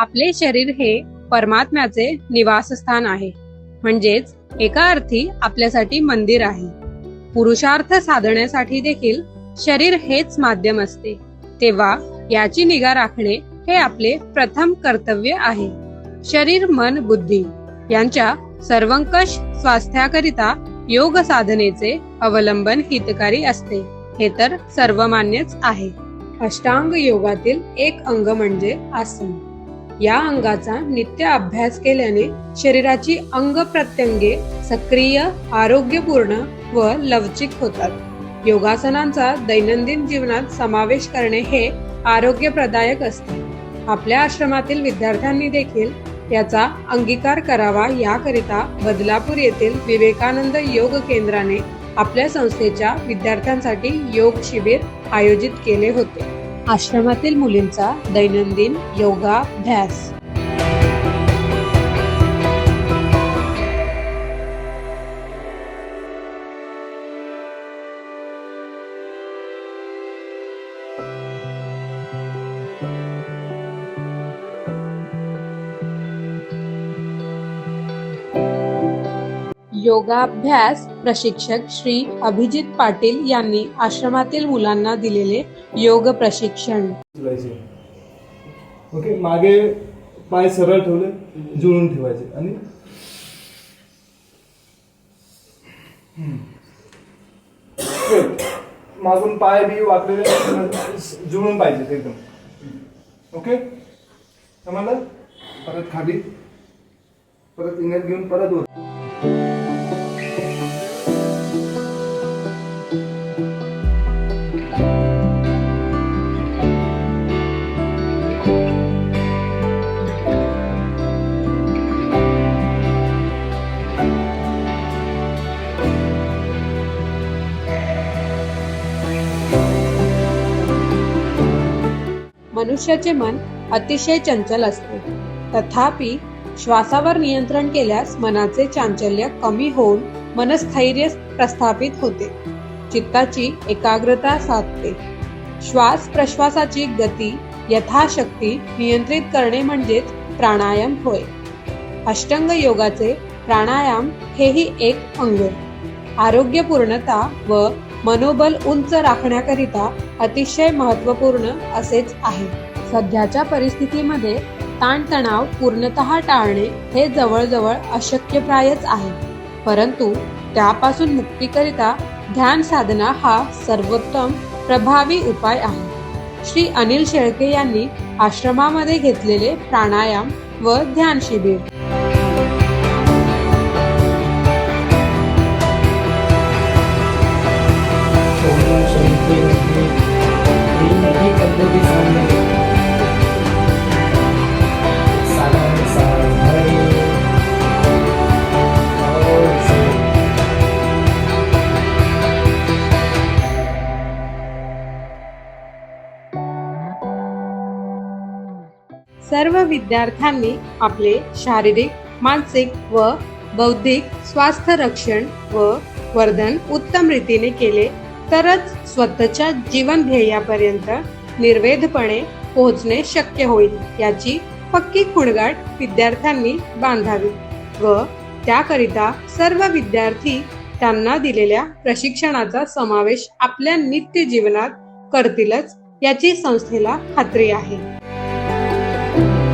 आपले शरीर हे परमात्म्याचे निवासस्थान आहे. म्हणजेच एका अर्थी आपल्यासाठी मंदिर आहे. पुरुषार्थ साधण्यासाठी देखील शरीर हेच माध्यम असते. तेव्हा याची निगा राखणे हे आपले प्रथम कर्तव्य आहे. शरीर मन बुद्धी यांच्या सर्वंकष स्वास्थ्याकरिता योग साधनेचे अवलंबन हितकारी असते. हे तर सर्वमान्यच आहे. अष्टांग योगातील एक अंग म्हणजे आसन. या अंगाचा नित्य अभ्यास केल्याने शरीराची अंग प्रत्यंगे सक्रिय आरोग्यपूर्ण व लवचिक होतात. योगासनांचा दैनंदिन जीवनात समावेश करणे हे आरोग्यप्रदायक असते. आपल्या आश्रमातील विद्यार्थ्यांनी देखील याचा अंगीकार करावा याकरिता बदलापूर येथील विवेकानंद योग केंद्राने आपल्या संस्थेच्या विद्यार्थ्यांसाठी योग शिबिर आयोजित केले होते. आश्रमातील मुलींचा दैनंदिन योगाभ्यास. योगाभ्यास प्रशिक्षक श्री अभिजित पाटील यांनी आश्रमातील मुलांना दिलेले योग प्रशिक्षण. ओके मागे पाय सरळ ठेवले जुळून ठेवायचे. आणि मागून पाय बी वाकलेले जुळून पाहिजे एकदम. ओके समजलं? परत खाली. परत इनर घेऊन परत वर. मनुष्याचे मन अतिशय चंचल असते. तथापि श्वासावर नियंत्रण केल्यास मनाचे चांचल्य कमी होऊन मनस्थैर्य प्रस्थापित होते. चित्ताची एकाग्रता साधते. श्वास प्रश्वासाची गती यथाशक्ती नियंत्रित करणे म्हणजेच प्राणायाम होय. अष्टांग योगाचे प्राणायाम हेही एक अंग. आरोग्यपूर्णता व मनोबल उंच राखण्याकरिता अतिशय महत्त्वपूर्ण असेच आहे. सध्याच्या परिस्थितीमध्ये ताणतणाव पूर्णतः टाळणे हे जवळजवळ अशक्यप्रायच आहे. परंतु त्यापासून मुक्तीकरिता ध्यान साधना हा सर्वोत्तम प्रभावी उपाय आहे. श्री अनिल शेळके यांनी आश्रमामध्ये घेतलेले प्राणायाम व ध्यान शिबिर सर्व विद्यार्थ्यांनी आपले शारीरिक मानसिक व बौद्धिक स्वास्थ्य रक्षण व वर्धन उत्तम रीतीने केले तरच स्वतःच्या जीवन ध्येयापर्यंत निर्वेधपणे पोहोचणे शक्य होईल याची पक्की खुणगाठ विद्यार्थ्यांनी बांधावी व त्याकरिता सर्व विद्यार्थी त्यांना दिलेल्या प्रशिक्षणाचा समावेश आपल्या नित्य जीवनात करतीलच याची संस्थेला खात्री आहे. Thank you.